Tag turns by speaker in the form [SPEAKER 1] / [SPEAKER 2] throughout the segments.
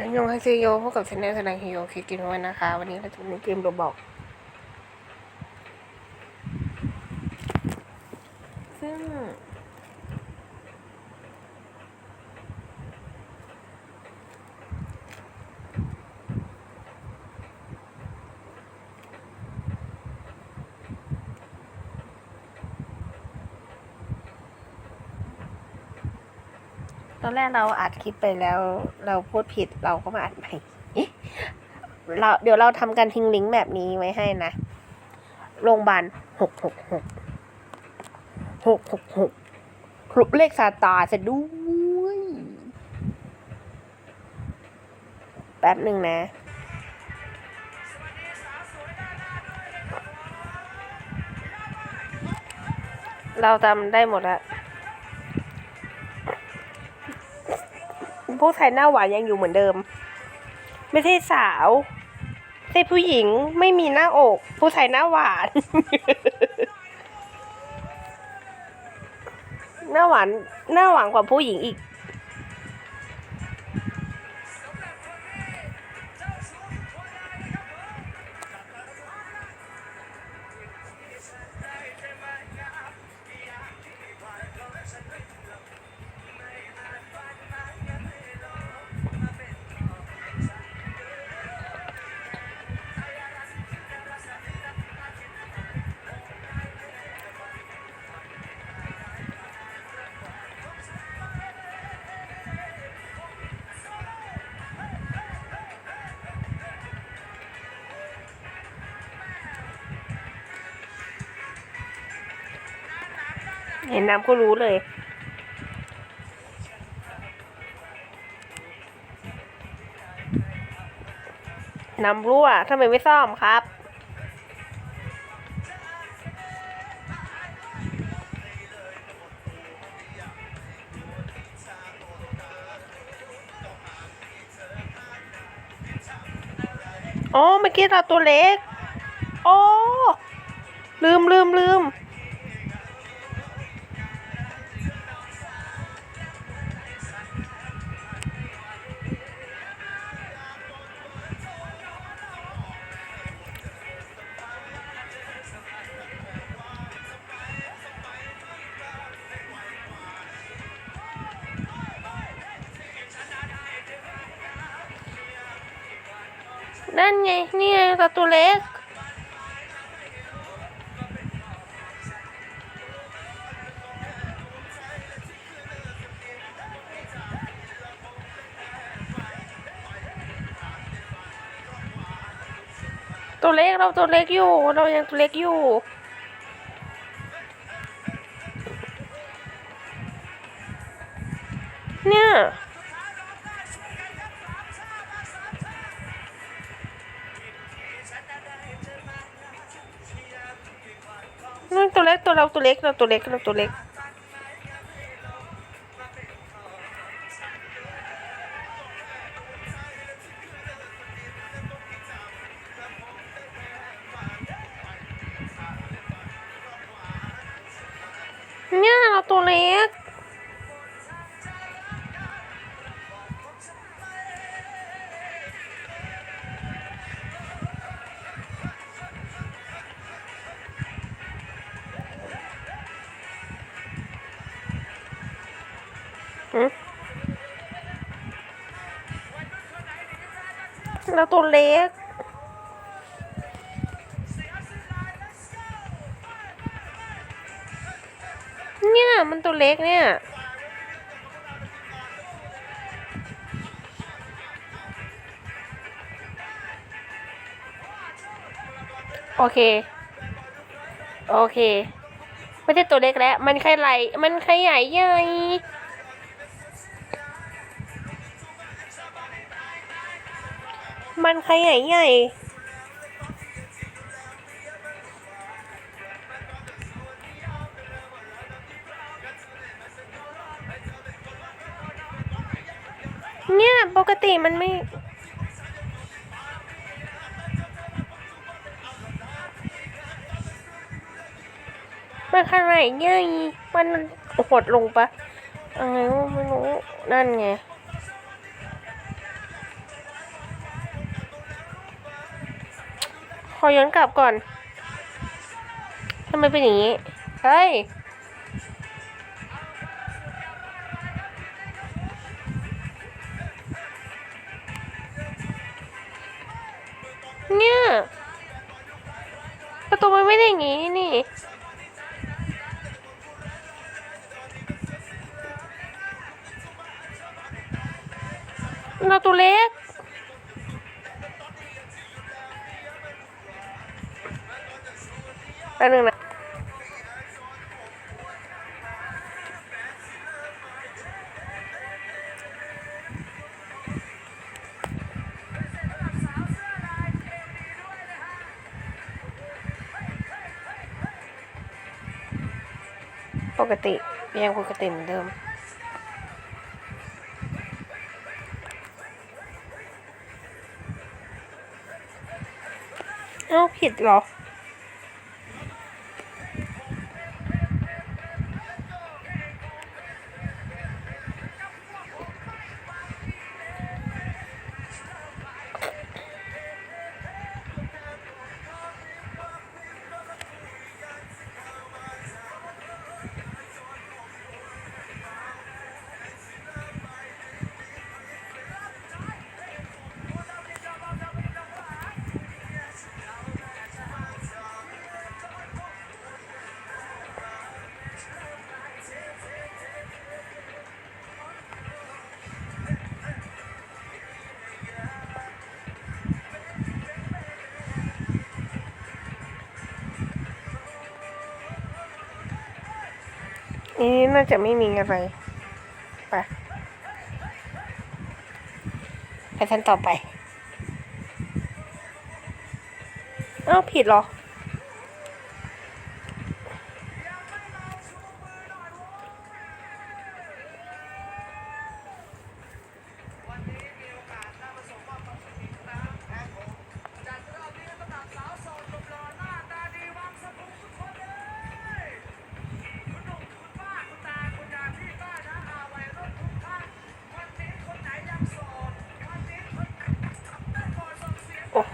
[SPEAKER 1] อันยองฮาเซโยพบกับชแนลแสดงฮิโยคิกินไว้นะคะ วันนี้เราจะมีเกมโรบอก ซึ่ง ตอนแรกเราอัดคลิปไปแล้ว เราพูดผิดเราก็มาอัดใหม่เราเดี๋ยวเราทำการทิ้งลิงก์แบบนี้ไว้ให้นะ โรงพยาบาลหกหกหกหกหกหกครุบเลขซาตาจะด้วย แป๊บหนึ่งนะเราจำได้หมดแล้ว ผู้ชายหน้าหวานยังอยู่เหมือนเดิม ไม่ใช่สาวใช่ผู้หญิงไม่มีหน้าอก ผู้ชายหน้าหวาน หน้าหวานหน้าหวานกว่าผู้หญิงอีก เห็นน้ำก็รู้เลย น้ำรั่วทำไมไม่ซ่อมครับอ๋อเมื่อกี้เราตัวเล็ก โอ๋อลืมลืมลืม นั่นไง นี่ไงเราตัวเล็ก ตัวเล็กเราตัวเล็กอยู่ เรายังตัวเล็กอยู่เนี่ย ตัวเล็กตัวเราตัวเล็กเราตัวเล็กเราตัวเล็กเนี่ยเราตัวเล็ก เราตัวเล็ก เนี่ยมันตัวเล็กเนี่ยโอเค โอเค ไม่ใช่ตัวเล็กแล้ว มันขยายมันขยายใหญ่ มันขยายใหญ่เนี่ย ปกติมันไม่มันขนาดใหญ่มันหดลงปะอะไรวะไม่รู้ นั่นไง ขอย้อนกลับก่อนทำไมเป็นอย่างนี้ เฮ้ย เนี่ยประตูมันไม่ได้อย่างนี้นี่เราตัวเล็ก แป๊บนึงนะปกติยังปกติเหมือนเดิมเอ้าผิดเหรอ นี้น่าจะไม่มีอะไรไปไปทันต่อไปเอ้าผิดเหรอ โอ้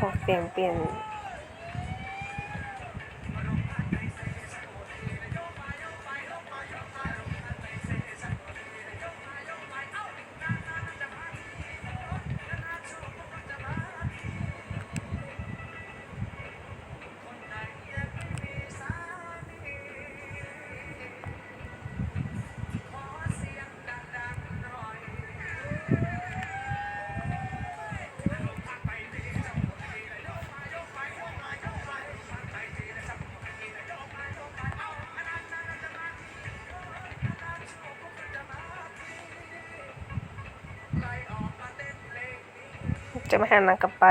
[SPEAKER 1] จะไม่หันหลังกลับไป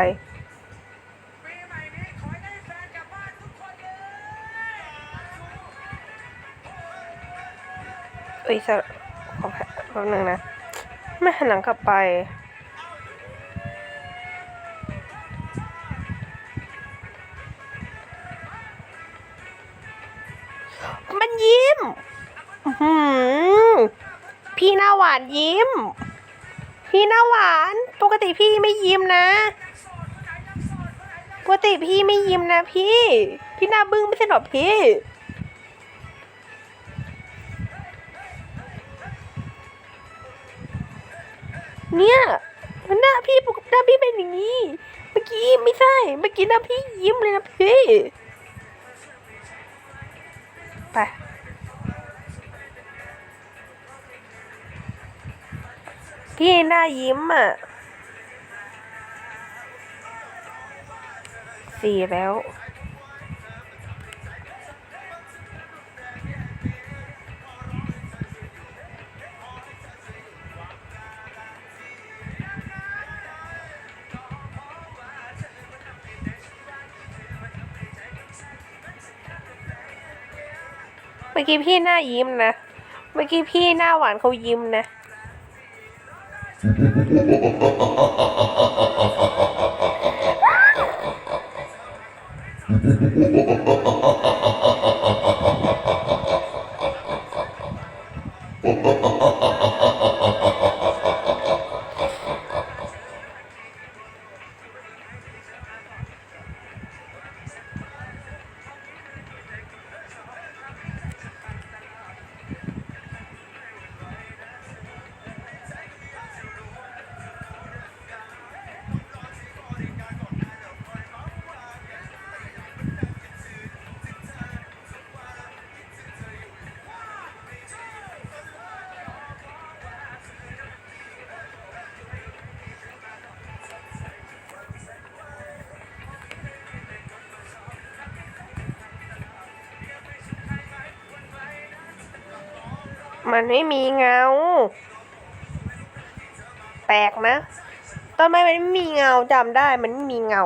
[SPEAKER 1] เอ้ยสะขอแป๊บนึงนะ ไม่หันหลังกลับไปมันยิ้ม พี่หน้าหวานยิ้ม พี่หน้าหวาน ปกติพี่ไม่ยิ้มนะปกติพี่ไม่ยิ้มนะพี่ พี่หน้าบึ้งไม่ใช่หรอพี่ เนี่ยหน้าพี่ปกติหน้าพี่เป็นอย่างนี้ เมื่อกี้ไม่ใช่ เมื่อกี้หน้าพี่ยิ้มเลยนะพี่ ไปพี่หน้ายิ้มอะ สี่แล้ว เมื่อกี้พี่หน้ายิ้มนะ เมื่อกี้พี่หน้าหวานเขายิ้มนะ
[SPEAKER 2] ハハハハハ
[SPEAKER 1] มันไม่มีเงา แปลกนะ ต้นไม้มันไม่มีเงาจำได้มันไม่มีเงา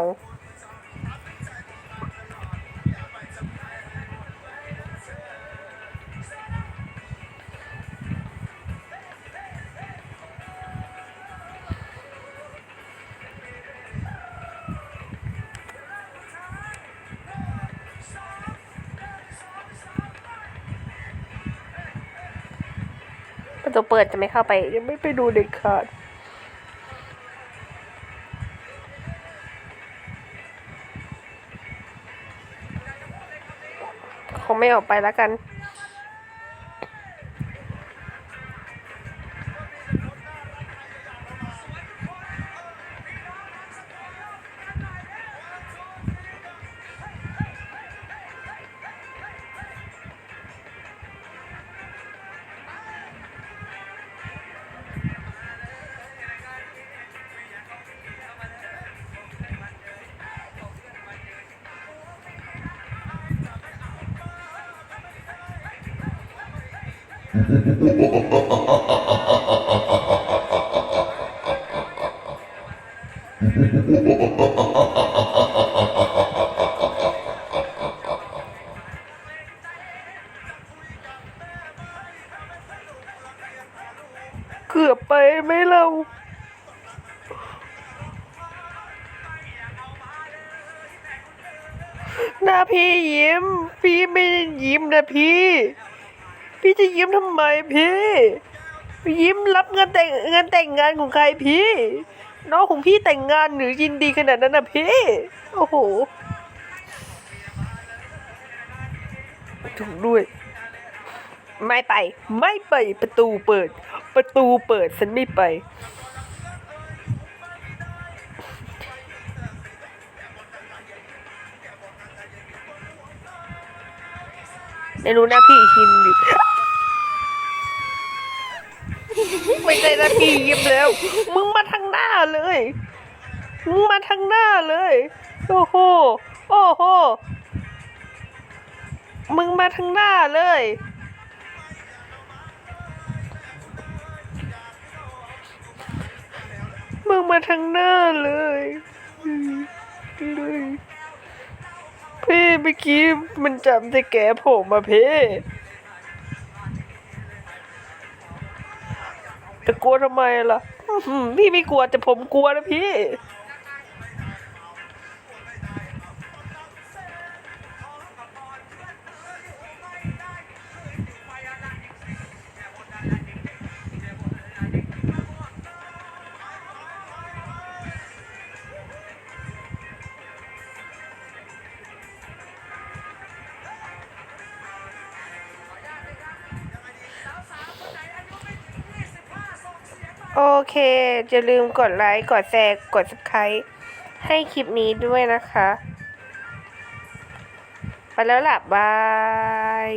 [SPEAKER 1] ประตูเปิดจะไม่เข้าไป ยังไม่ไปดูเด็กขาดคงไม่ออกไปแล้วกัน เกือบไปไหมเราหน้าพี่ยิ้ม พี่ไม่ได้ยิ้มนะพี่ พี่จะยิ้มทำไมพี่ ยิ้มรับเงินแต่งเงินแต่งงานของใครพี่ น้องของพี่แต่งงานหรือยินดีขนาดนั้นนะพี่ โอ้โหถูกด้วย ไม่ไป ไม่ไปประตูเปิด ประตูเปิดฉันไม่ไปไม่รู้นะพี่ชินดิ ไม่ใช่นะพี่ยิ้มแล้ว มึงมาทางหน้าเลย มึงมาทางหน้าเลย โอ้โห โอ้โห มึงมาทางหน้าเลย มึงมาทางหน้าเลยเลยพี่เมื่อกี้มันจำแต่แกผมมาเพ่ กลัวทำไมล่ะ พี่ไม่กลัวแต่ผมกลัวนะพี่ เคอย่าลืมกดไลค์ กดแชร์ กด subscribe ให้คลิปนี้ด้วยนะคะ ไปแล้วล่ะบาย